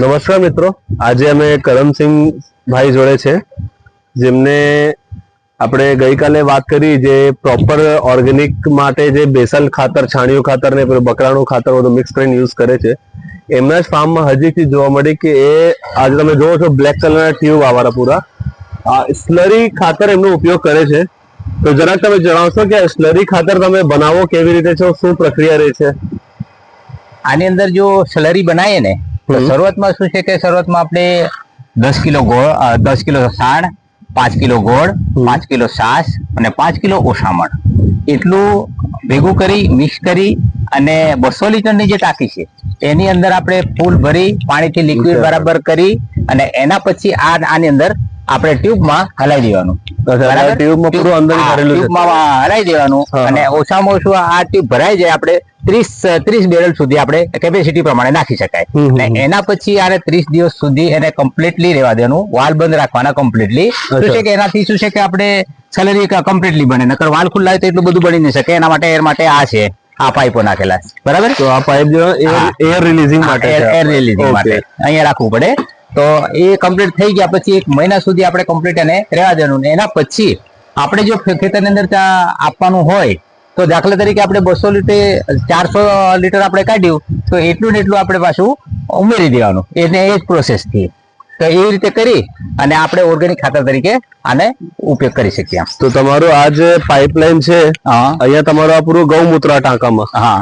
નમસ્કાર મિત્રો. આજે અમે કરમસિંહ ભાઈ જોડે છે, જેમને આપણે ગઈકાલે વાત કરી જે પ્રોપર ઓર્ગેનિક માટે જે બેસલ ખાતર, છાણિયું ખાતર ને પેલું બકરાનું ખાતર બધું મિક્સ કરીને યુઝ કરે છે. એમના જ ફાર્મમાં હજીથી જોવા મળી કે એ આજે તમે જોવો છો બ્લેક કલરના ટ્યુબ આવારા પૂરા. સ્લરી ખાતર એમનો ઉપયોગ કરે છે. તો જરાક તમે જણાવશો કે સ્લરી ખાતર તમે બનાવો કેવી રીતે છો? શું પ્રક્રિયા રહે છે? આની અંદર જો સ્લરી બનાવીએ ને. શરૂઆતમાં શું છે કે શરૂઆતમાં આપણે દસ કિલો ગોળ દસ કિલો સાણ પાંચ કિલો ગોળ પાંચ કિલો સાસ અને પાંચ કિલો ઓસામણ એટલું ભેગું કરી મિક્સ કરી અને બસો લીટરની જે ટાંકી છે એની અંદર આપણે ફૂલ ભરી પાણીથી લિક્વિડ બરાબર. બરાબર કરી અને એના પછી આ આની અંદર આપણે ટ્યુબમાં હલાવી દેવાનું? ટ્યુબમાં પૂરું અંદર ભરેલું ટ્યુબમાં હલાવી દેવાનું અને ઓછામાં ઓછું આ ટ્યુબ ભરાઈ જાય આપણે ત્રીસ ત્રીસ બેરલ સુધી આપણે કેપેસિટી પ્રમાણે નાખી શકાય. અને એના પછી આને ત્રીસ દિવસ સુધી એને કમ્પ્લીટલી રહેવા દેવાનું વાલ બંધ રાખવાના કમ્પ્લીટલી શું છે કે એનાથી શું છે કે આપણે સેલરી કમ્પ્લીટલી બને નકર વાલ ખુલ્લા હોય તો એટલું બધું બની નહીં શકે એના માટે એર માટે આ છે આ પાઇપો નાખેલા બરાબર? તો આ પાઇપ એર રિલીઝિંગ માટે એર રિલીઝિંગ માટે. અહીંયા રાખવું પડે. તો એ કમ્પ્લીટ થઈ ગયા. પછી એક મહિના સુધી આપણે કમ્પ્લીટ એને રહેવા દેવાનું. એના પછી આપણે જો ખેતરની અંદર ત્યાં આપવાનું હોય તો દાખલા તરીકે આપણે બસો લીટર ચારસો લીટર આપણે કાઢ્યું તો એટલું ને એટલું આપણે પાછું ઉમેરી દેવાનું. એને એ જ પ્રોસેસથી. તો એવી રીતે કરી અને આપણે ઓર્ગેનિક ખાતર તરીકે આને ઉપયોગ કરી શકીએ તો તમારું આ જે પાઇપલાઇન છે અહીંયા તમારું આ પૂરું ગૌમૂત્ર ટાંકામાં? હા.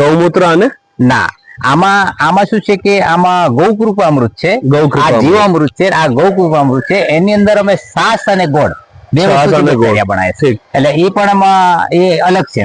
ગૌમૂત્ર અને? ના. આમાં આમાં શું છે કે આમાં ગૌકૃપ અમૃત છે. આ અમૃત. જીવામૃત છે આ ગૌકૃપ અમૃત છે. એની અંદર અમે સાસ અને ગોળ બે બનાવે છે એટલે એ પણ આમાં એ અલગ છે.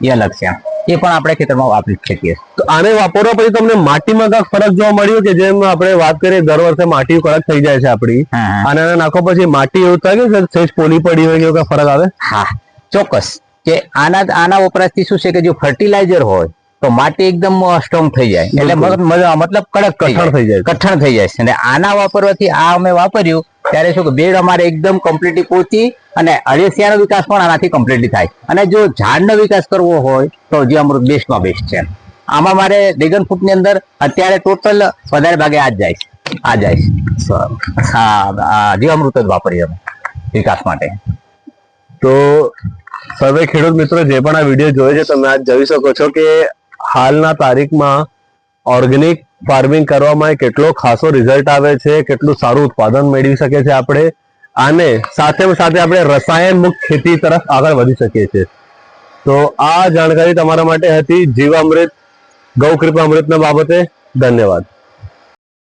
એ અલગ છે એ પણ આપણે ખેતરમાં વાપરી શકીએ. તો આને વાપરવા પછી તમને માટીમાં કાંઈક ફરક જોવા મળ્યો કે જેમ આપણે વાત કરીએ દર વર્ષે માટી કડક થઈ જાય છે આપણી. અને નાખો પછી માટી એવું થાય કે સેજ પોલી પડી હોય કે ફરક આવે? હા. ચોક્કસ. કે આના આના વપરાશથી શું છે કે જો ફર્ટિલાઇઝર હોય તો માટી એકદમ સ્ટ્રોંગ થઈ જાય. એટલે મતલબ કડક કઠણ થઈ જાય કઠણ થઈ જાય અને આના વાપરવાથી આ અમે વાપર્યું ત્યારે શું કે બેડ અમારે એકદમ કમ્પ્લીટલી પહોંચી અને અળસિયાનો વિકાસ પણ આનાથી કમ્પ્લીટલી થાય. અને જો ઝાડનો વિકાસ કરવો હોય તો જીવામૃત બેસ્ટમાં બેસ્ટ છે. આમાં મારે ડ્રેગન ફ્રૂટની અંદર અત્યારે ટોટલ વધારે ભાગે આ જ જાય આ જાય હા આ જીવામૃત જ વાપરીએ અમે વિકાસ માટે. તો સર્વે ખેડૂત મિત્રો જે પણ આ વીડિયો જોયો છે તમે આજ જોઈ શકો છો કે હાલના તારીખમાં ઓર્ગેનિક ફાર્મિંગ કરવામાં કેટલો ખાસો રિઝલ્ટ આવે છે, કેટલું સારું ઉત્પાદન મેળવી શકે છે આપણે અને સાથે સાથે આપણે રસાયણ મુક્ત ખેતી તરફ આગળ વધી શકીએ છીએ. તો આ જાણકારી તમારા માટે હતી. જીવામૃત ગૌ કૃપા અમૃતના બાબતે ધન્યવાદ.